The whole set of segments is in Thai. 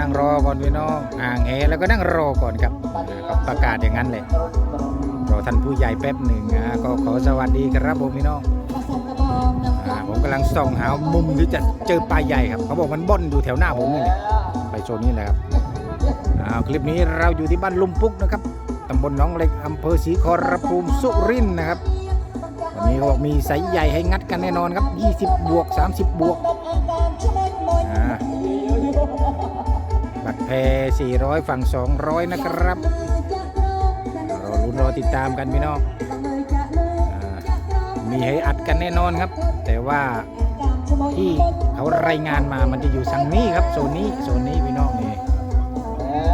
นั่งรอก่อนพี่น้องอ่างแหแล้วก็นั่งรอก่อนครับก็ประกาศอย่างนั้นเลยรอท่านผู้ใหญ่แป๊บหนึ่งอ่าก็ขอสวัสดีครับผมพี่น้องอ่าผมกำลังส่องหามุมที่จะเจอปลาใหญ่ครับเขาบอกมันบ่อนอยู่แถวหน้าผมนี่แหละไปโซนนี้แหละครับอ่าคลิปนี้เราอยู่ที่บ้านลุมปุกนะครับตำบลหนองเล็กอำเภอศรีขอรภูมิสุรินทร์นะครับวันนี้บอกมีไซส์ใหญ่ให้งัดกันแน่นอนครับ 20 บวก 30 บวกอ่าบัตร แพ400 ฝั่ง 200 นะครับรอลุ้นรอติดตามกันพี่น้องอ่ามีให้อัดกันแน่นอนครับ แต่ว่าที่เขารายงานมามันจะอยู่ทางนี้ครับโซนนี้โซนนี้พี่น้องนี่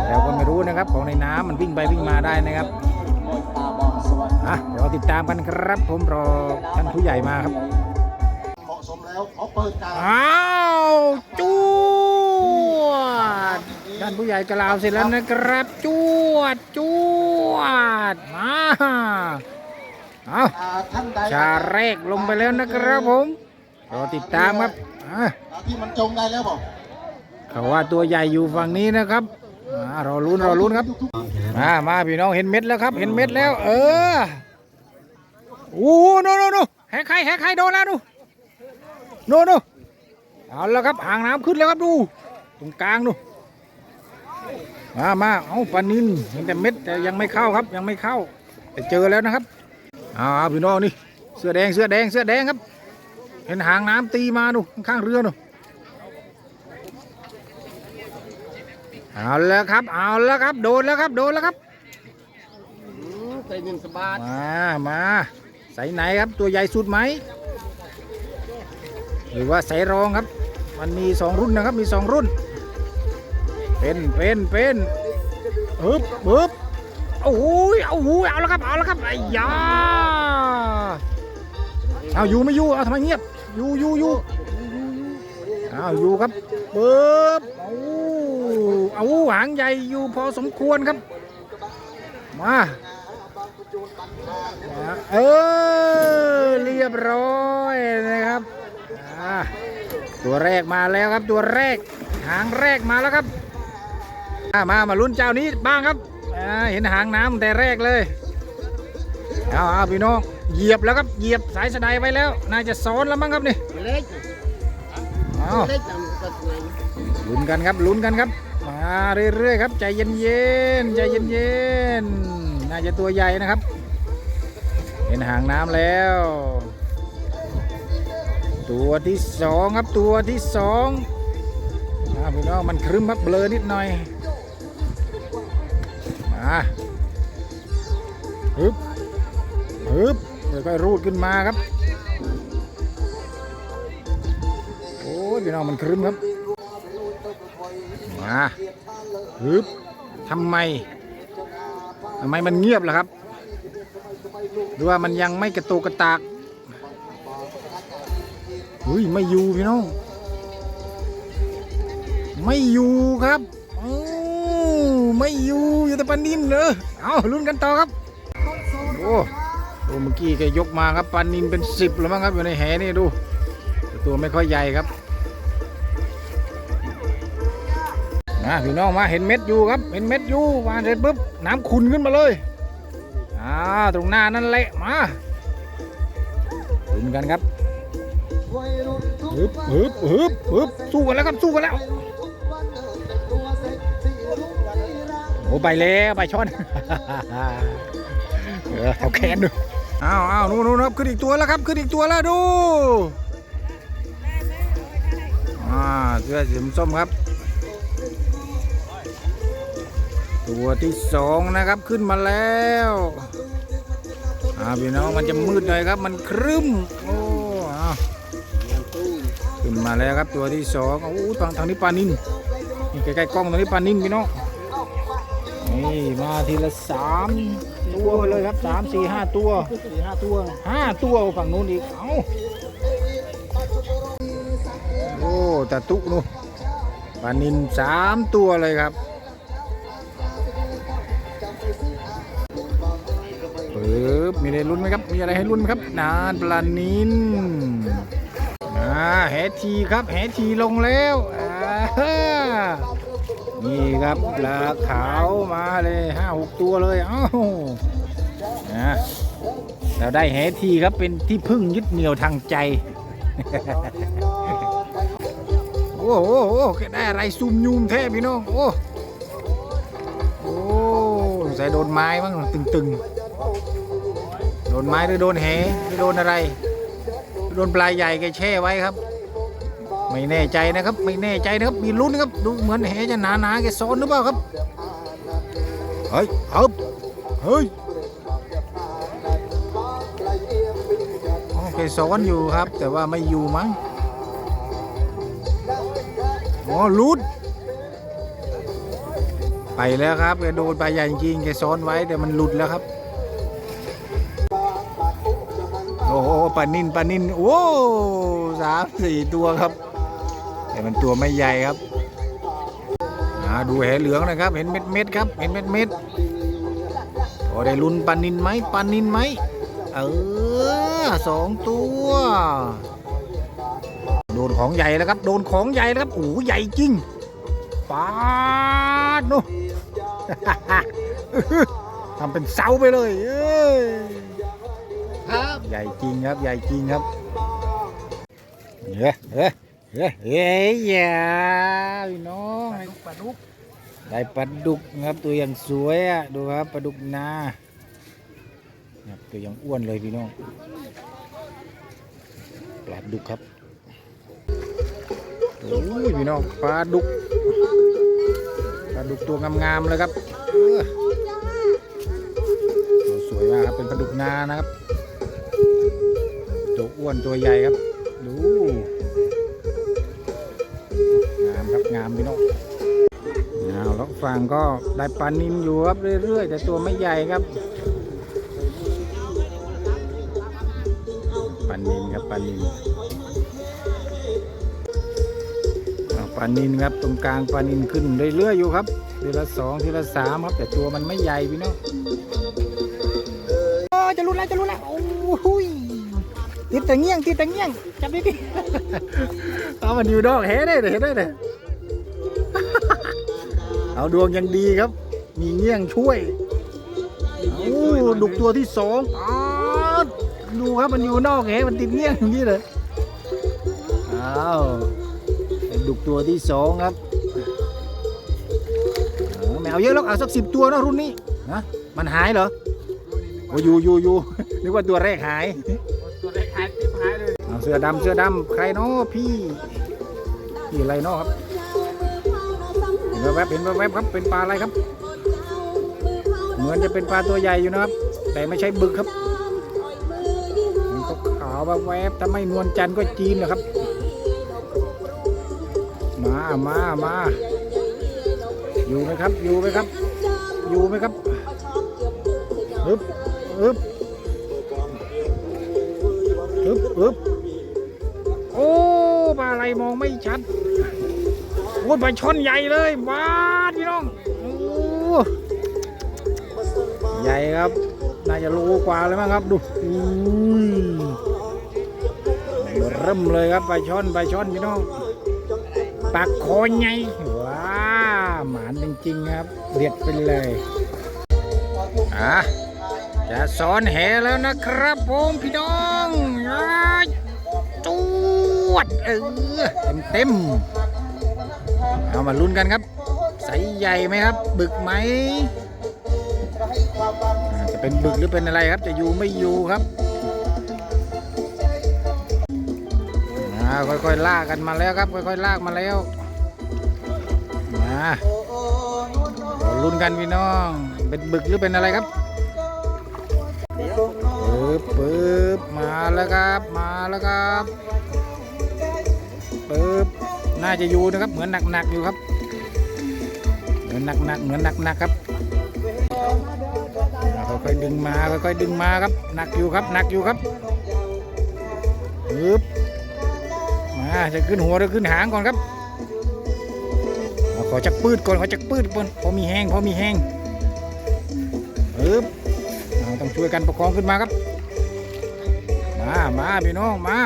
เราก็ไม่รู้นะครับของในน้ำมันวิ่งไปวิ่งมาได้นะครับอะรอติดตามกันครับ ผมรอท่านผู้ใหญ่มาครับเหมาะสมแล้วขอเปิดการอ้าวจวด ท่านผู้ใหญ่กล่าวเสร็จแล้วนะครับจวดจวดมาเอาอ่าท่านใดชาแรกลงไปแล้วนะครับผมรอติดตามครับอะอ่าที่มันจมได้แล้วบอกเขาว่าตัวใหญ่อยู่ฝั่งนี้นะครับอ่ารอลุ้นรอลุ้นครับมามาพี่น้องเห็นเม็ดแล้วครับ เห็นเม็ดแล้ว เออโอ้โหโน่นโน่นโน่นแหกไข่แหกไข่โดนแล้วดูโน่นโน่นเอาแล้วครับอ่างน้ำขึ้นแล้วครับดู ตรงกลางดู มามาเอาปลานินเห็นแต่เม็ดแต่ยังไม่เข้าครับยังไม่เข้า แต่เจอแล้วนะครับเอาเอาพี่น้องนี่เสื้อแดงเสื้อแดงเสื้อแดงครับ เห็นหางน้ำตีมาดูข้างๆเรือดูเอาแล้วครับ เอาแล้วครับ โดนแล้วครับ โดนแล้วครับใจเย็นสบายมามาใส่ไหนครับตัวใหญ่สุดไหมหรือว่าใส่รองครับ มันมีสองรุ่นนะครับมีสองรุ่น เป็นเป็นเป็นฮึบฮึบโอ้ยโอาหูเอาแล้วครับเอาแล้วครับไอ้ยาเอาอยู่ไม่อยู่เอาทำไมเงียบอยู่อยู่อยู่เอาอยู่ครับปึ๊บเอาเอาหางใหญ่อยู่พอสมควรครับ มาเออเรียบร้อยนะครับตัวแรกมาแล้วครับตัวแรกหางแรกมาแล้วครับ มามาลุ้นเจ้านี้บ้างครับเห็นหางน้ำแต่แรกเลยเอาเอาพี่น้องเหยียบแล้วครับเหยียบสายสะไดไว้แล้ว น่าจะซ้อนแล้วมั้งครับนี่เล็กลุ้นกันครับลุ้นกันครับ มาเรื่อยๆครับ ใจเย็นๆใจเย็นๆน่าจะตัวใหญ่นะครับ เห็นหางน้ำแล้ว ตัวที่สองครับตัวที่สองอ่าพี่น้องมันครึ้มครับเบลอนิดหน่อย ฮึบฮึบค่อยๆรูดขึ้นมาครับ โอ้ยพี่น้องมันครึ้มครับ มาฮึบทำไมทำไมมันเงียบล่ะครับ หรือว่ามันยังไม่กระตุกกระตากเฮ้ยไม่อยู่พี่น้อง ไม่อยู่ครับอ้าว ไม่อยู่อยู่แต่ปลานินเนอะเอาลุ้นกันต่อครับโอ้โอเมื่อกี้แกยกมาครับปลานินเป็นสิบแล้วมั้งครับอยู่ในแหนี่ดูตัวไม่ค่อยใหญ่ครับมาพี่น้องมาเห็นเม็ดอยู่ครับเห็นเม็ดอยู่วานเสร็จปุ๊บน้ำขุ่นขึ้นมาเลยอ่าตรงหน้านั่นแหละมาลุ้นกันครับฮึบฮึบฮึบฮึบสู้กันแล้วครับสู้กันแล้ว โอ้ไปแล้วไปช้อนเออเขาแขนดูอ้าวอ้าวนู่นนู่นครับขึ้นอีกตัวแล้วครับขึ้นอีกตัวแล้วดูอ่าเสื้อสีส้มครับ ตัวที่สองนะครับขึ้นมาแล้วอ่าพี่น้องมันจะมืดหน่อยครับ มันครึ้มโอ้อ้าวขึ้นมาแล้วครับตัวที่สองโอ้ทางทางนี้ปลานินนี่ใกล้ๆกล้องตรงนี้ปลานินพี่น้อง นี่มาทีละสามตัวเลยครับสามสี่ห้าตัวสี่ห้าตัวห้าตัวฝั่งนู้นอีกเอ้าโอ้ตะตุนูปลานินสามตัวเลยครับปึ๊บมีอะไรลุ้นไหมครับ มีอะไรให้ลุ้นไหมครับ นานปลานินอ่าแหทีครับ แหทีลงแล้วอ่า นี่ครับปลาขาวมาเลยห้าหกตัวเลยเอ้านะเราได้แหทีครับเป็นที่พึ่งยึดเหนี่ยวทางใจโอ้โหโอ้โหได้อะไรซุ่มยุมแท้พี่น้อง โอ้โอ้ใส่โดนไม้บ้างตึงๆ โดนไม้หรือโดนแหหรือโดนอะไร โดนปลายใหญ่แกแช่ไว้ครับ ไม่แน่ใจนะครับ ไม่แน่ใจนะครับ มีลุ้นนะครับ ดูเหมือนแหจะหนาหนาๆแกซ้อนหรือเปล่าครับ เฮ้ยฮึบเฮ้ยอ๋อแกซ้อนอยู่ครับ แต่ว่าไม่อยู่มั้งอ๋อลุดไปแล้วครับแกโดนปลาใหญ่จริงแกซ้อนไว้แต่มันหลุดแล้วครับ โอ้โหปลานินปลานินโอ้สามสี่ตัวครับ แต่มันตัวไม่ใหญ่ครับอ่าดูแหเหลืองนะครับ เห็นเม็ดเม็ดๆครับ เห็นเม็ดเม็ดๆโอ้ได้ลุ้นปลานินไหมปลานินไหมเออสองตัว โดนของใหญ่แล้วครับ โดนของใหญ่แล้วครับโอ้โหใหญ่จริงปาดโนทำเป็นเสาไปเลยเอ้ยครับใหญ่จริงครับ ใหญ่จริงครับเฮ้ยเฮ้ย เฮ้ยเฮ้ยอย่าพี่น้องปลาดุกได้ปลาดุกนะครับตัวอย่างสวยอะดูครับปลาดุกนาครับตัวอย่างอ้วนเลยพี่น้องปลาดุกครับโอ้ยพี่น้องปลาดุกปลาดุกตัวงามๆเลยครับสวยมากครับเป็นปลาดุกนานะครับ ตัวอ้วนตัวใหญ่ครับดู ครับงามพี่น้องเอาแล้วฝั่งก็ได้ปลานินอยู่ครับเรื่อยๆ แต่ตัวไม่ใหญ่ครับปลานินครับปลานินปลานินครับตรงกลางปลานินขึ้นเรื่อยๆอยู่ครับทีละสองทีละสามครับ แต่ตัวมันไม่ใหญ่พี่น้องจะรุดแล้วจะรุดแล้วโอ้โหยติดแต่เงี้ยงติดแต่เงี้ยงจับดิดิเอามันอยู่ดอกเฮ้ได้เลยเห็นได้เลย เอาดวงยังดีครับ มีเงี้ยงช่วยโอ้ดุกตัวที่สองปาดดูครับมันอยู่นอกเฮ้มันติดเงี้ยงอย่างนี้เลยเอาไอ้ดุกตัวที่สองครับเอาไม่เอาเยอะหรอกเอาสักสิบตัวเนอะรุ่นนี้นะมันหายเหรอโอ้อยู่อยู่อยู่นึกว่าตัวแรกหายตัวได้ขายทิพหายเลยเอาเสื้อดำเสื้อดำใครเนาะพี่พี่อะไรเนาะครับเห็น แวบๆเห็นแวบครับเป็นปลาอะไรครับ เหมือนจะเป็นปลาตัวใหญ่อยู่นะครับ แต่ไม่ใช่บึกครับมันก็ขาวแวบๆถ้าไม่นวลจันทร์ก็จีนนะครับ มามามาอยู่ไหมครับ อยู่ไหมครับ อยู่ไหมครับอึบอึบอึบอึบโอ้ปลาอะไรมองไม่ชัด โอ้ยปลาช่อนใหญ่เลยว้าดพี่น้องโอ้ใหญ่ครับ น่าจะโลกว่าเลยมั้งครับดูอุ้ยเริ่มเลยครับปลาช่อนปลาช่อนพี่น้องปากคอใหญ่ว้าหมานจริงๆครับเด็ดไปเลยอะจะสอนแหแล้วนะครับผมพี่น้องจวดเออเต็มเต็ม เอามาลุ้นกันครับใสใหญ่ไหมครับ บึกไหมจะเป็นบึกหรือเป็นอะไรครับ จะอยู่ไม่อยู่ครับค่อยๆลากกันมาแล้วครับ ค่อยๆลากมาแล้วมาเราลุ้นกันพี่น้อง เป็นบึกหรือเป็นอะไรครับปึ๊บปึ๊บมาแล้วครับ มาแล้วครับปึ๊บ น่าจะอยู่นะครับ เหมือนหนักๆอยู่ครับ เหมือนหนักๆเหมือนหนักๆครับอ่าค่อยๆดึงมาค่อยๆดึงมาครับหนักอยู่ครับหนักอยู่ครับปึ๊บมาจะขึ้นหัวหรือขึ้นหางก่อนครับขอจักปืดก่อนขอจักปืดก่อนพอมีแห้งพอมีแห้งปึ๊บเอาต้องช่วยกันประคองขึ้นมาครับ มามาพี่น้องมา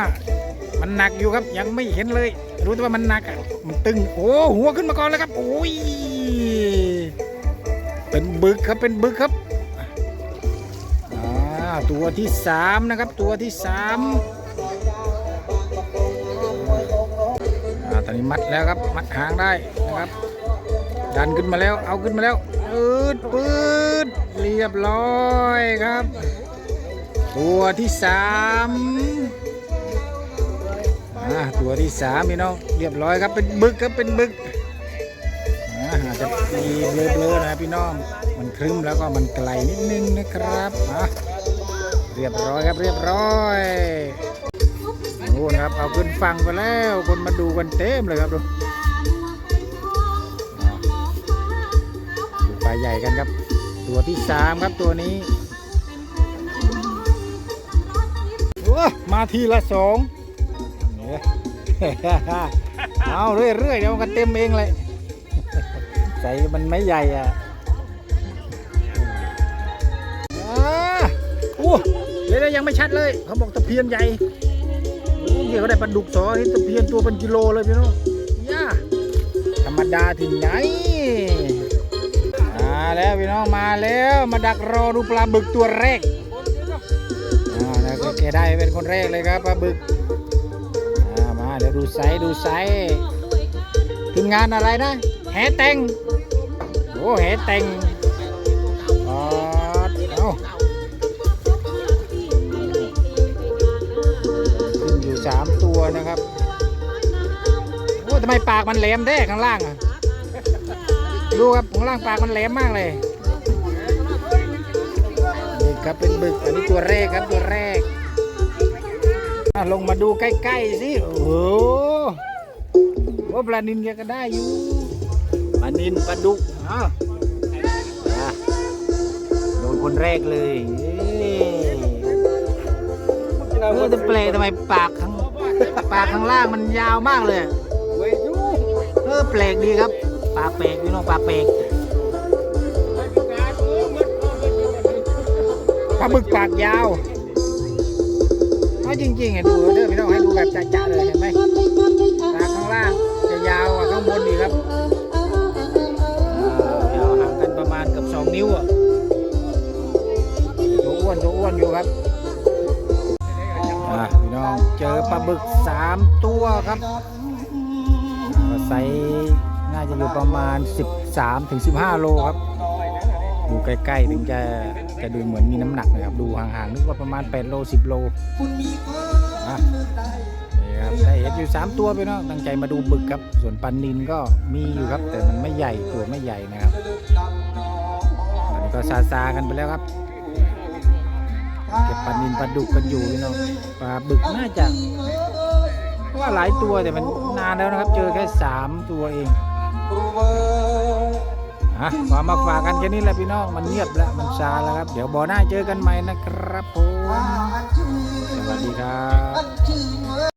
มันหนักอยู่ครับยังไม่เห็นเลย รู้แต่ว่ามันหนักอะมันตึง โอ้หัวขึ้นมาก่อนเลยครับ โอ้ย เป็นบึกครับเป็นบึกครับตัวที่สามนะครับตัวที่สามตอนนี้มัดแล้วครับมัดหางได้นะครับดันขึ้นมาแล้วเอาขึ้นมาแล้วปืดปืดเรียบร้อยครับ ตัวที่สาม อ่าตัวที่สามพี่น้องเรียบร้อยครับเป็นบึกครับเป็นบึกอ่าอาจจะมีเบลอๆนะพี่น้อง มันครึ้มแล้วก็มันไกลนิดนึงนะครับอะเรียบร้อยครับเรียบร้อยโอ้นครับเอาขึ้นฟังไปแล้วคนมาดูกันเต็มเลยครับดูปลาใหญ่กันครับ ตัวที่สามครับตัวนี้มาทีละสอง เอาเรื่อยๆเดี๋ยวมันก็เต็มเองเลยใจมันไม่ใหญ่อะอ่าโอ้เดี๋ยวยังไม่ชัดเลย เขาบอกตะเพียนใหญ่โอ้เดี๋ยวเขาได้ปลาดุกสอนี่ตะเพียนตัวเป็นกิโลเลยพี่น้องย่าธรรมดาถึงไหนมาแล้วพี่น้องมาแล้วมาดักรอดูปลาบึกตัวแรกอ่าแล้วก็แกได้เป็นคนแรกเลยครับปลาบึก เดี๋ยวดูไซส์ดูไซส์ทีมงานอะไรนะ แหแตงโอ้แหแตงอ๋อเอาขึ้นอยู่สามตัวนะครับโอ้ทำไมปากมันแหลมแท้ข้างล่างอะดูครับข้างล่างปากมันแหลมมากเลยนี่ครับเป็นบึกอันนี้ตัวแรกครับตัวแรก อะลงมาดูใกล้ๆสิโอ้โหว่าปลานินแกก็ได้อยู่ปลานินปลาดุกอ้าวอะโดนคนแรกเลยเอ้ยเออแต่แปลกทำไมปากข้างปากข้างล่างมันยาวมากเลยเออแปลกดีครับ ปากแปลกพี่น้องปากแปลกปลาบึกปากยาว เอาจริงๆให้ดูเด้อพี่น้องให้ดูแบบจะๆเลยเห็นไหมปาข้างล่างจะยาวกว่าข้างบนอีกครับอ่าวห่างกันประมาณเกับสองนิ้วอะตัวอ้วนตัวอ้วนอยู่ครับพี่น้องเจอปลาบึกสามตัวครับไซส์น่าจะอยู่ประมาณ 13ถึง15 โลครับดูใกล้ๆถึงจะ จะดูเหมือนมีน้ำหนักนะครับ ดูห่างๆนึกว่าประมาณ 8 โล 10 โลอะนี่ครับได้เห็นอยู่ 3 ตัวไปเนาะตั้งใจมาดูบึกครับ ส่วนปันนินก็มีอยู่ครับ แต่มันไม่ใหญ่ตัวไม่ใหญ่นะครับตอนนี้ก็ซาซาๆกันไปแล้วครับเก็บปลานินปลาดุกกันอยู่พี่น้องปลาบึกน่าจะว่าหลายตัวแต่มันนานแล้วนะครับ เจอแค่ 3 ตัวเอง อะมามาฝากกันแค่นี้แหละพี่น้อง มันเงียบแล้วมันซาแล้วครับ เดี๋ยวบอหน้าเจอกันใหม่นะครับผม สวัสดีครับ